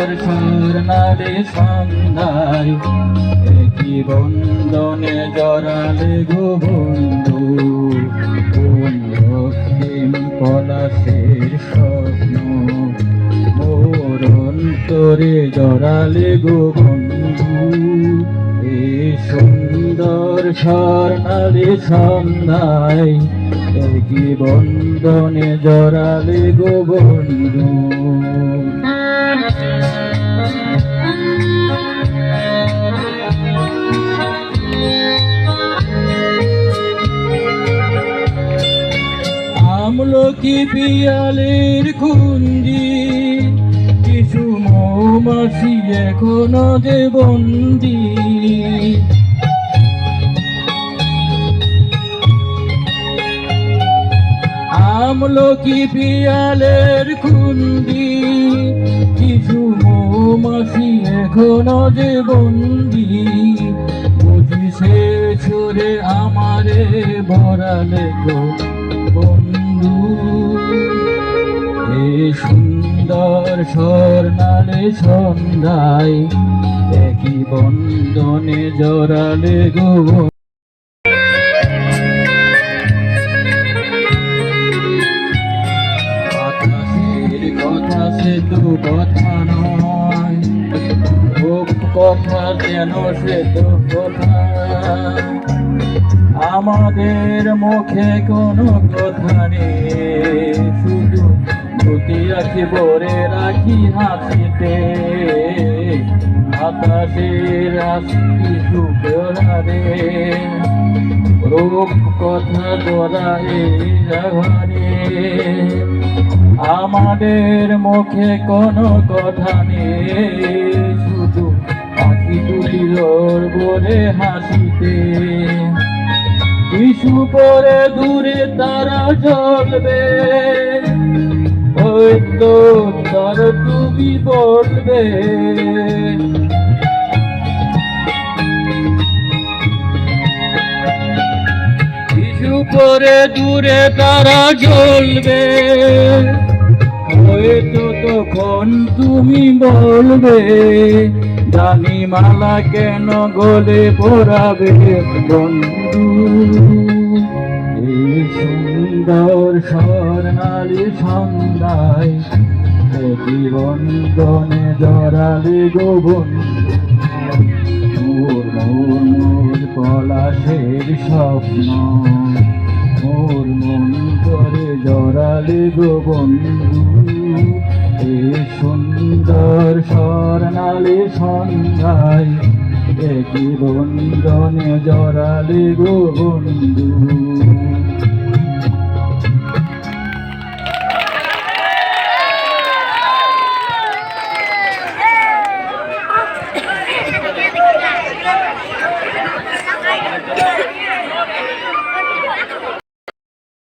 সুন্দর স্বর্ণালী সন্ধ্যায়। একই বন্ধনে জড়ালে গো বন্ধু, কোন রক্তিম পলাশের স্বপ্ন? মোর অন্তরে জড়ালে গো বন্ধু এই সুন্দর স্বর্ণালী সন্ধ্যায়। একই বন্ধনে জড়ালে গো বন্ধু। আমলকি পিয়ালের খুন্দি কিছু মৌমাছি এখনও যে বন্দি আমলকি পিয়ালের খুন্দি কিছু মৌমাছি এখনও যে বন্দি বুঝি সে সুরে আমারে ভরালে গো বন্ধু। এ সুন্দর স্বর্ণালে সন্ধ্যায়, একই বন্ধনে জড়ালে গো। কথা কথা নয় কথা যেন সে তো কথা আমাদের মুখে কোনো কথা নেই। শুধু ধুতি রাখি বরে রাখি হাসিতে। বাতাসের আসি সুপরারে রূপ কথা দোরাই রাঘরে আমাদের মুখে কোনো কথা নেই। শুধু পাখি তুলির বলে হাসিতে। শিশু পরে দূরে তারা জ্বলবে। হয়তো তার তুমি বলবে। শিশু পরে দূরে তারা জ্বলবে। হয়তো তখন তুমি বলবে। জানি মালা কেন গলে পড়াবে বন্ধু? এই সুন্দর স্বর্ণালী সন্ধ্যায় বন্ধনে জড়ালে গো বন্ধু। মোর মোর মোর পলাশের স্বপ্ন, মোর মন করে জড়ালে গো বন্ধু। এ সুন্দর স্বর্ণালী সন্ধ্যায় একই বন্ধনে জড়ালে গো বন্ধু।